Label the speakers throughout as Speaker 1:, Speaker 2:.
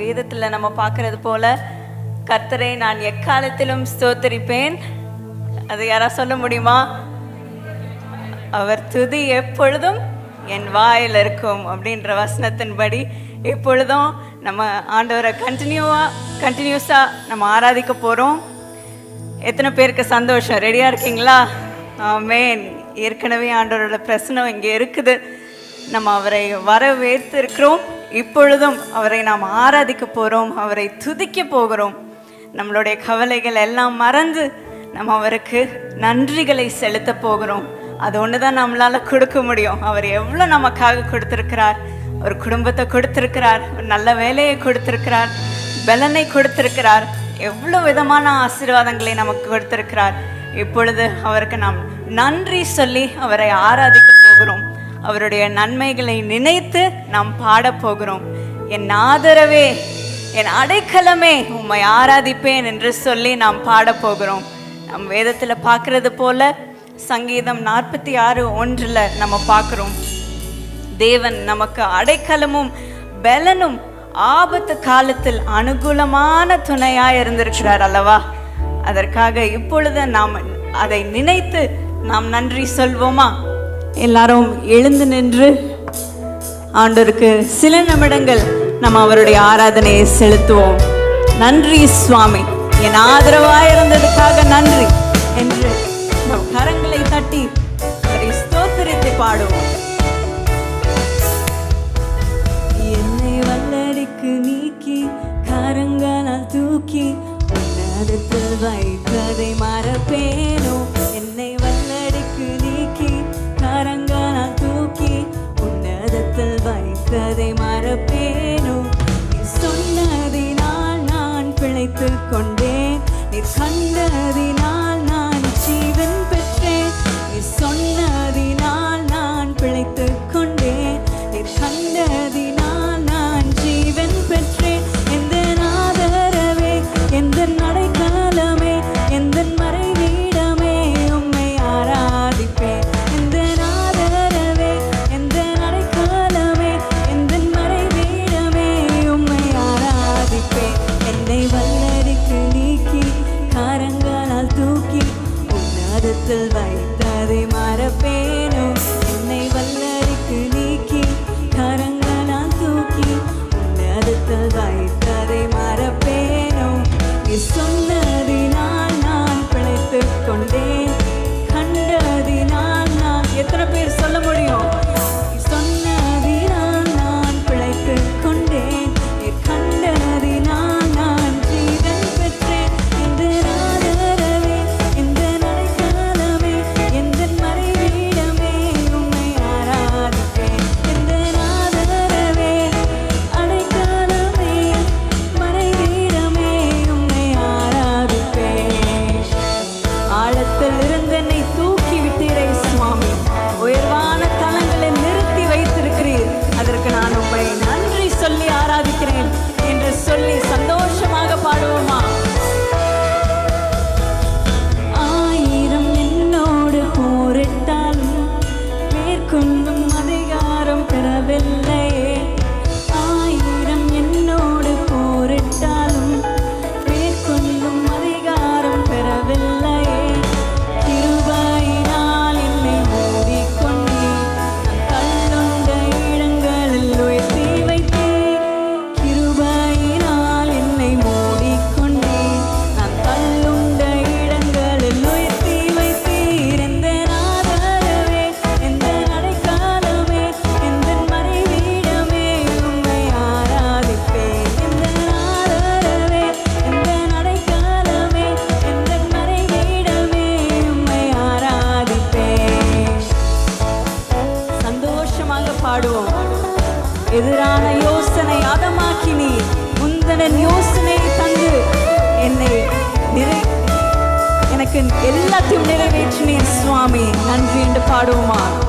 Speaker 1: வேதத்தில் நம்ம பார்க்கறது போல கர்த்தரை நான் எக்காலத்திலும் ஸ்தோத்தரிப்பேன். அது யாரா சொல்ல முடியுமா? அவர் துதி எப்பொழுதும் என் வாயில் இருக்கும். அப்படின்ற வசனத்தின்படி எப்பொழுதும் நம்ம ஆண்டவரை கண்டினியூவாக கண்டினியூஸாக நம்ம ஆராதிக்க போகிறோம் எத்தனை பேருக்கு சந்தோஷம்? ரெடியாக இருக்கீங்களா? மேன் ஏற்கனவே ஆண்டவரோட பிரசனம் இங்கே இருக்குது. நம்ம அவரை வரவேற்று இருக்கிறோம். இப்பொழுதும் அவரை நாம் ஆராதிக்க போகிறோம் அவரை துதிக்க போகிறோம். நம்மளுடைய கவலைகள் எல்லாம் மறந்து நம்ம அவருக்கு நன்றிகளை செலுத்த போகிறோம். அது ஒன்று தான் நம்மளால் கொடுக்க முடியும். அவர் எவ்வளோ நமக்காக கொடுத்துருக்கிறார். ஒரு குடும்பத்தை கொடுத்துருக்கிறார் ஒரு நல்ல வேலையை கொடுத்துருக்கிறார் பலனை கொடுத்திருக்கிறார். எவ்வளோ விதமான ஆசீர்வாதங்களை நமக்கு கொடுத்திருக்கிறார். இப்பொழுது அவருக்கு நாம் நன்றி சொல்லி அவரை ஆராதிக்க போகிறோம். அவருடைய நன்மைகளை நினைத்து நாம் பாடப் போகிறோம். என் ஆதரவே என் அடைக்கலமே உம்மை ஆராதிப்பேன் என்று சொல்லி நாம் பாடப்போகிறோம் நம் வேதத்தில் பார்க்கறது போல சங்கீதம் நாற்பத்தி ஆறு ஒன்றில் நம்ம பார்க்குறோம். தேவன் நமக்கு அடைக்கலமும் பலனும் ஆபத்து காலத்தில் அனுகூலமான துணையாக இருந்திருக்கிறார் அல்லவா? அதற்காக இப்பொழுது நாம் அதை நினைத்து நாம் நன்றி சொல்வோமா? எல்லாரும் எழுந்து நின்று ஆண்டோருக்கு சில நிமிடங்கள் நம்ம அவருடைய ஆராதனையை செலுத்துவோம். நன்றி சுவாமி. என் ஆதரவாய் இருந்ததுக்காக நன்றி என்று நம் கரங்களை தட்டி அவரை ஸ்தோத்திரித்து பாடுவோம். என்னை வல்லடிக்கு நீக்கி கரங்களால் தூக்கி உன்னதத்தில் வைத்ததை மறப்பேனோ? நீ சொன்னதினால் நான் பிழைத்து கொண்டேன். நீ கண்டதினால் எல்லாத்தையும் நிறைவேற்றினீர் சுவாமி. நன்றி என்று பாடுவோமா?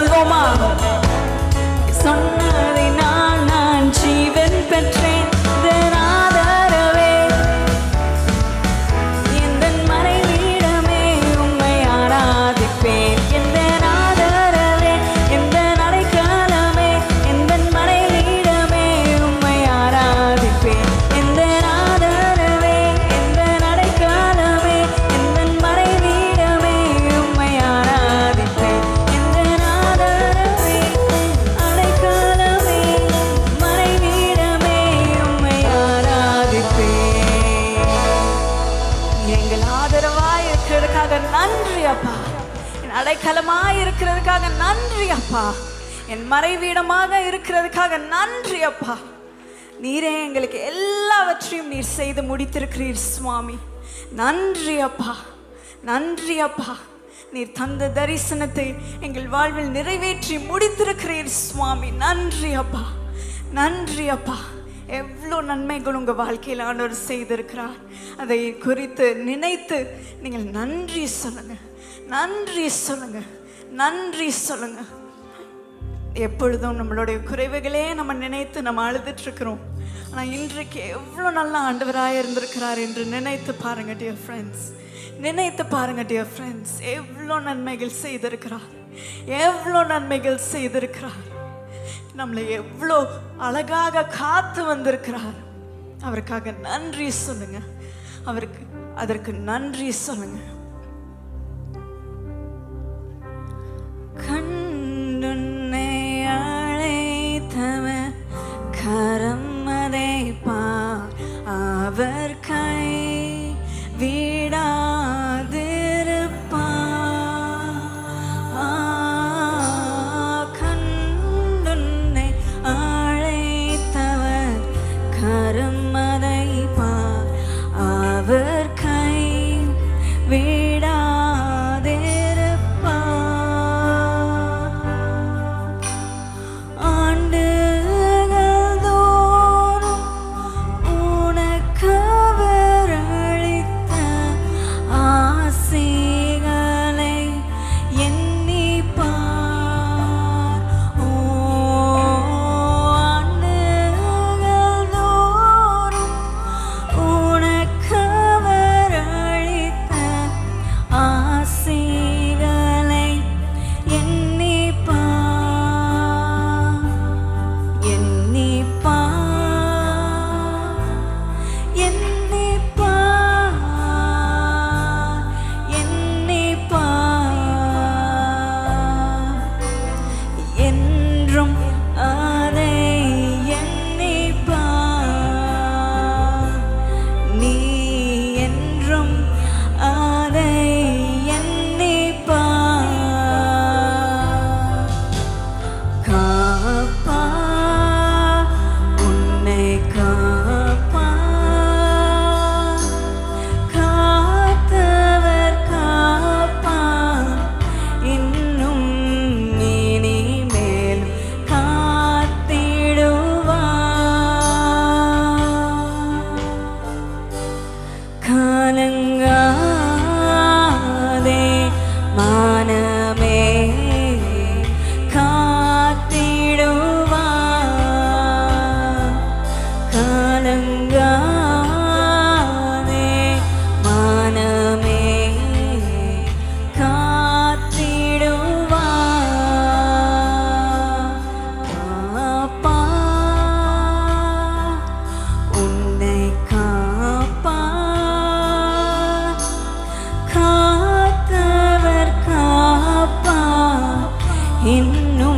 Speaker 1: நம்பி நாம் அப்பா. என் அடைக்கலமாக இருக்கிறதுக்காக நன்றி அப்பா. என் மறைவீடமாக இருக்கிறதுக்காக நன்றி அப்பா. நீரே எங்களுக்கு எல்லாவற்றையும் நீர் செய்து முடித்திருக்கிறீர் சுவாமி. நன்றி அப்பா. நன்றி அப்பா. நீர் தந்த தரிசனத்தை எங்கள் வாழ்வில் நிறைவேற்றி முடித்திருக்கிறீர் சுவாமி. நன்றி அப்பா. நன்றி அப்பா. எவ்வளோ நன்மைகள் உங்கள் வாழ்க்கையில் ஆண்டவர் செய்திருக்கிறார். அதை குறித்து நினைத்து நீங்கள் நன்றி சொல்லுங்கள் நன்றி சொல்லுங்க. நன்றி சொல்லுங்க. எப்பொழுதும் நம்மளுடைய குறைவுகளே நம்ம நினைத்து நம்ம அழுதுட்டு இருக்கிறோம் ஆனால் இன்றைக்கு எவ்வளோ நல்ல ஆண்டவராக இருந்திருக்கிறார் என்று நினைத்து பாருங்க டியர் ஃப்ரெண்ட்ஸ் நினைத்து பாருங்க டியர் ஃப்ரெண்ட்ஸ் எவ்வளோ நன்மைகள் செய்திருக்கிறார். எவ்வளோ நன்மைகள் செய்திருக்கிறார். நம்மளை எவ்வளோ அழகாக காத்து வந்திருக்கிறார். அவருக்காக நன்றி சொல்லுங்க. அவருக்கு அதற்கு நன்றி சொல்லுங்கள் கண் கலங்காதே மானமே காத்திடுவா. காப்பா உன்னை காப்பா. காத்தவர் காப்பா. இன்னும்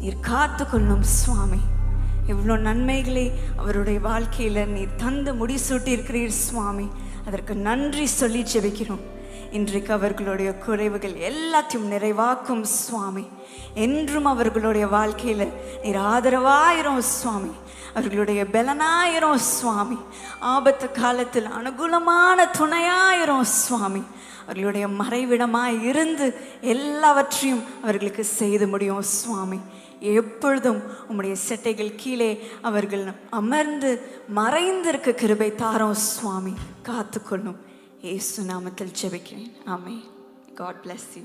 Speaker 1: நீர் காத்துக்கொள்ளும் சுவாமி. இவ்வளோ நன்மைகளை அவருடைய வாழ்க்கையில் நீர் தந்து முடிசூட்டியிருக்கிறீர் சுவாமி. அதற்கு நன்றி சொல்லி ஜெபிக்கிறோம். இன்றைக்கு அவர்களுடைய குறைவுகள் எல்லாத்தையும் நிறைவாக்கும் சுவாமி. என்றும் அவர்களுடைய வாழ்க்கையில் நீர் ஆதரவாயிரும் சுவாமி. அவர்களுடைய பலனாயிரும் சுவாமி. ஆபத்து காலத்தில் அனுகூலமான துணையாயிரும் சுவாமி. அவர்களுடைய மறைவிடமாய் இருந்து எல்லாவற்றையும் அவர்களுக்கு செய்து முடியும் சுவாமி. எப்பொழுதும் உம்முடைய செட்டைகள் கீழே அவர்கள் அமர்ந்து மறைந்திருக்க கிருபை தாரோம் சுவாமி. காத்துக்கொள்ளும். ஏசு நாமத்தில் ஜெபிக்கிறேன். ஆமே காட் பிளஸ் யூ